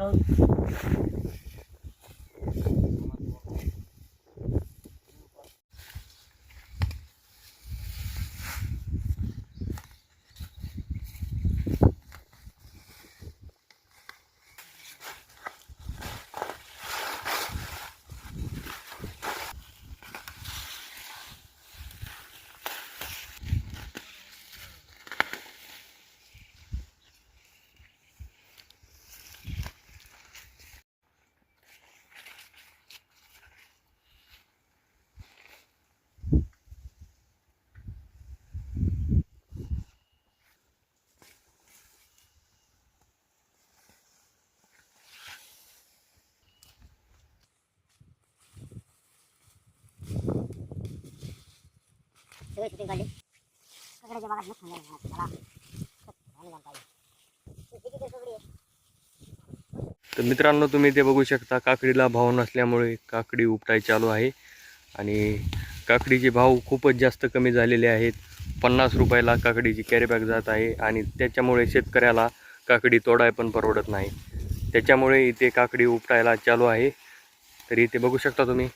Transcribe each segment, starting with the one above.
Out. सगळे shooting काढली सगळ्याच्या बागा मस्त मला पाहिजे तर मित्रांनो तुम्ही ते बघू शकता काकडीला भाव नसल्यामुळे काकडी उपटाय चालू आहे. आणि काकडीचे भाव खूपच जास्त कमी झालेले आहेत. पन्नास रुपयाला काकडीची कॅरीबॅग जात आहे. आणि त्याच्यामुळे शेतकऱ्याला काकडी तोडाय पण परवडत नाही. त्याच्यामुळे इथे काकडी उपटायला चालू आहे. तर इथे बघू शकता तुम्ही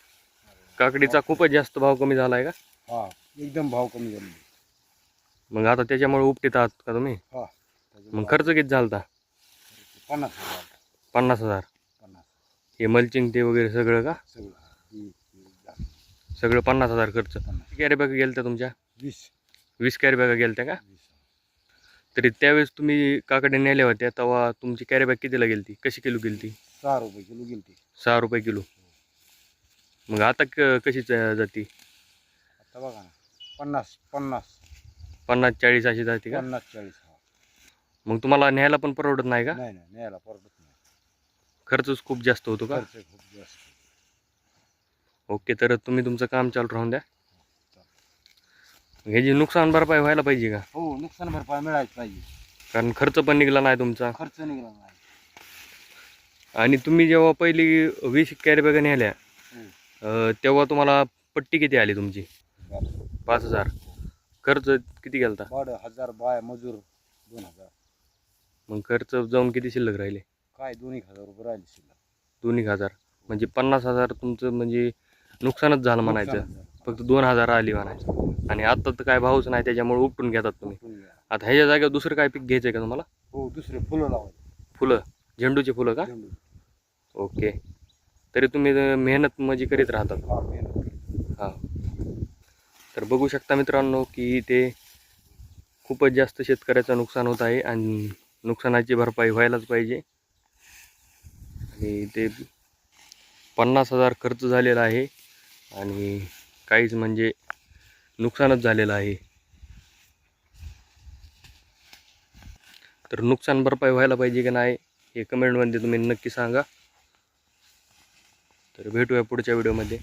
काकडीचा खूपच जास्त भाव कमी झाला आहे का? हा एकदम भाव कमी झाले मग आता त्याच्यामुळे उपटीत आहात का तुम्ही? हा मग खर्च किती झाला होता पन्नास हजार. पन्नास हजार. पन्नास हे मल्चिंग ते वगैरे सगळं का? सगळं ही- दहा, सगळं पन्नास हजार खर्च. पन्नास. कॅरी बॅग गेल्या त्या तुमच्या? वीस. वीस कॅरी बॅगा गेल्या का? वीस. तरी त्यावेळेस तुम्ही काकडे नेल्या होत्या तेव्हा तुमची कॅरी बॅग कितीला गेली ती कशी किलो गेली ती सहा रुपये किलो गेली ती सहा रुपये किलो. मग आता क कशी जा- जाती? बघा ना पन्नास पन्नास. पन्नास चाळीस अशी जाते का? पन्नास चाळीस हा. मग तुम्हाला न्यायला पण परवडत नाही का? नाही नाही न्यायला परवडत नाही. खर्चच खूप जास्त होतो का? खर्च खूप जास्त ओके तर तुम्ही तुमचं काम चालू राहून द्या. ह्याची नुकसान भरपाई व्हायला पाहिजे का? हो नुकसान भरपाई मिळायच पाहिजे. कारण खर्च पण निघाला नाही तुमचा. खर्च निघाला नाही. आणि तुम्ही जेव्हा पहिली वीस कॅरी बॅगा हम्म. अं, तेव्हा तुम्हाला पट्टी किती आली तुमची. पाच हजार. खर्च किती गेलता भाडं हजार बाय मजूर दोन हजार. मग खर्च जाऊन किती शिल्लक राहिले? काय दोन एक हजार रुपये राहिले शिल्लक. दोन एक हजार. म्हणजे पन्नास हजार तुमचं म्हणजे नुकसानच झालं म्हणायचं. नुकसान झालं. फक्त दोन हजार आली म्हणायचं. आणि आता तर काय भावच नाही त्याच्यामुळे उपटून घेतात तुम्ही. घ्या. आता ह्याच्या जागेवर दुसरं काय पीक घ्यायचं आहे का तुम्हाला? हो दुसरे फुलं लावायचे. फुलं. झेंडूची फुलं का? झेंडू. ओके. तरी तुम्ही अं, मेहनत म्हणजे करीत राहतात. मेहनत. हां. तर बघू शकता मित्रांनो की इथे खूपच जास्त शेतकऱ्याचं नुकसान होत आहे आणि नुकसानाची भरपाई व्हायलाच पाहिजे. आणि ते पन्नास हजार खर्च झालेला आहे आणि काहीच म्हणजे नुकसानच झालेलं आहे. तर नुकसान भरपाई व्हायला पाहिजे की नाही हे कमेंटमध्ये तुम्ही नक्की सांगा. तर भेटूया पुढच्या व्हिडिओमध्ये.